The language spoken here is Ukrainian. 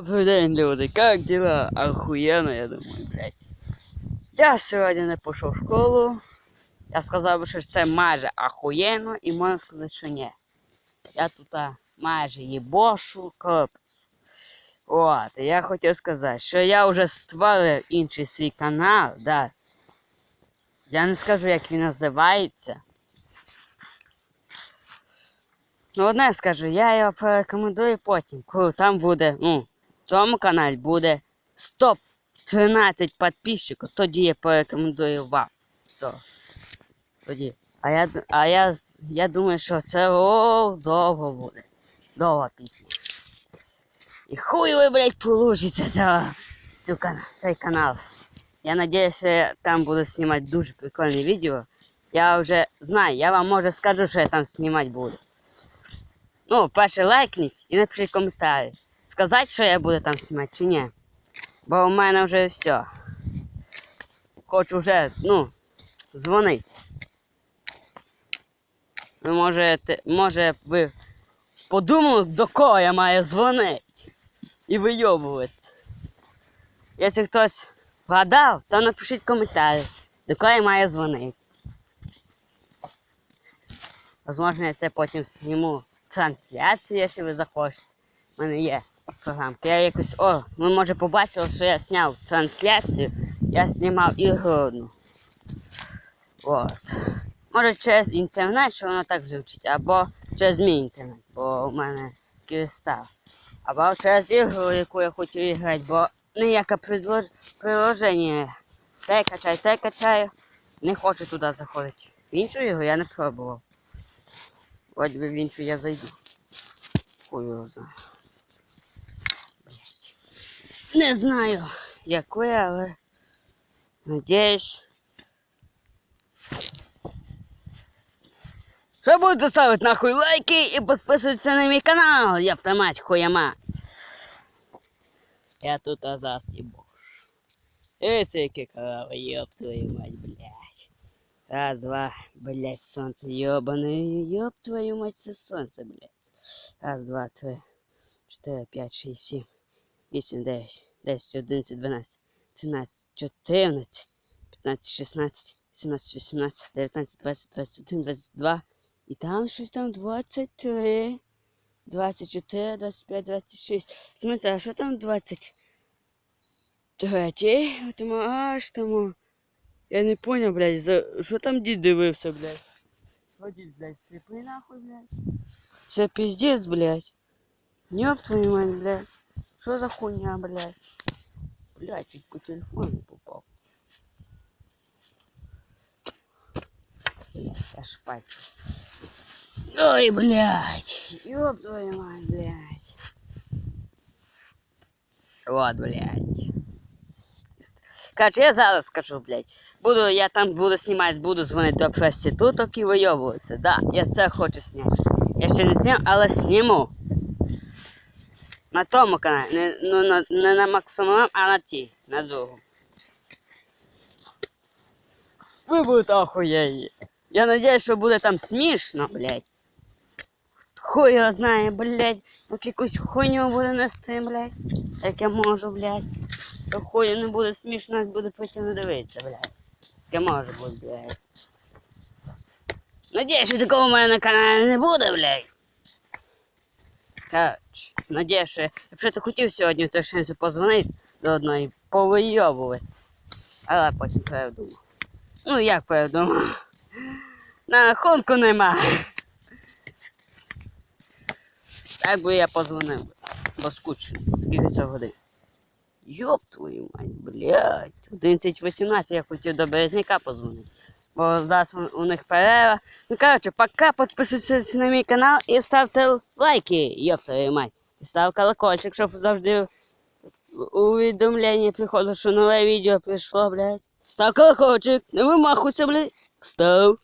Добрий день, люди, как дела? Охуенно, я думаю, блядь. Я сьогодні не пішов в школу. Я сказав що це майже охуєнно, і можна сказати, що ні. Я тут майже їбошу капець. От, я хотів сказати, що я вже створив інший свій канал, да. Я не скажу, як він називається. Ну, одне скажу, я його порекомендую потім, коли там буде, ну, цьому каналі буде 113 підписчиків, тоді я порекомендую вам. Все. Тоді. А я, д- а я, я думаю, що це о, довго буде. Довга пісня. І хуй ви, блядь, получите за цю, кан- цей канал. Я надіюсь, що я там буду знімати дуже прикольне відео. Я вже знаю, я вам може скажу, що я там знімати буду. Ну, перше лайкніть і напишіть коментарі. Сказати, що я буду там знімати чи ні. Бо у мене вже все. Хочу вже, ну, дзвонить. Ви можете, може ви подумали, до кого я маю дзвонити. І вийобуватися. Якщо хтось вгадав, то напишіть коментарі, до кого я маю дзвонити. Возможно, я це потім зніму трансляцію, якщо ви захочете. У мене є програмка. Я якось. О, ви може побачили, що я зняв трансляцію. Я знімав ігру. От. Може через інтернет, що воно так звучить, або через мій інтернет, бо у мене кристал. Або через ігру, яку я хочу грати, бо ніяке придлож- приложення. Те качаю, те качаю. Не хочу туди заходити. В іншу ігру я не пробував. От би в іншу я зайду. Хуй його знаю. Не знаю, як ви, але надіюсь. Що будете ставити нахуй лайки і підписуватися на мій канал, я мать хуяма. Я тут азас бош. Эти які корова, ёб твою мать, блядь. Раз, два, блядь, солнце ёбаное, ёб твою мать, солнце, блядь. Раз, два, три, четыре, пять, шесть, семь. 8, 9, 10, 11, 12, 13, 14, 15, 16, 17, 18, 19, 20, 21, 22. І там щось там 23, 24, 25, 26. Смотрите, а що там 23? Тому аж тому. Я не понял, блядь, за... що там дід дивився, блядь? Що дід, блядь, сліпий нахуй, блядь? Це пиздец, блядь. Ёб твою мать, блядь. Що за хуйня, блядь? Блядь, чуть по телефону не попав. Блядь, аж пальцы. Ой, блядь. Ёб твою мать, блядь. Вот, блядь. Короче, я зараз скажу, блядь. Буду, я там буду знімати, буду дзвонити до проституток і вийобуватися. Да, я це хочу зняти. Я ще не зняв, але зніму. На тому каналі. Не, ну, на, не на максимум, а на ті, на другу. Ви будете охуєї. Я надіюсь, що буде там смішно, блядь. Хуй його знає, блядь. Як якусь хуйню буде нести, блядь. Як я можу, блядь. То хуй не буде смішно, як буде потім дивитися, блядь. Яке може бути, блядь. Надіюсь, що такого в мене на каналі не буде, блядь. Коротше, надіюсь, що якщо ти хотів сьогодні цю шансу позвонити до одної, повийовуватися. Але потім передумав. Ну як передумав? На рахунку нема. Так би я позвонив. Бо скучно. Скільки це годин? Йоп твою мать, блядь. 11.18 я хотів до Березняка позвонити. Бо зараз у, них перерва. Ну коротше, пока підписуйтесь на мій канал і ставте лайки, йоп твою мать. І став колокольчик, щоб завжди увідомлення приходило, що нове відео прийшло, блядь. Став колокольчик, не вимахуйся, блядь. Став.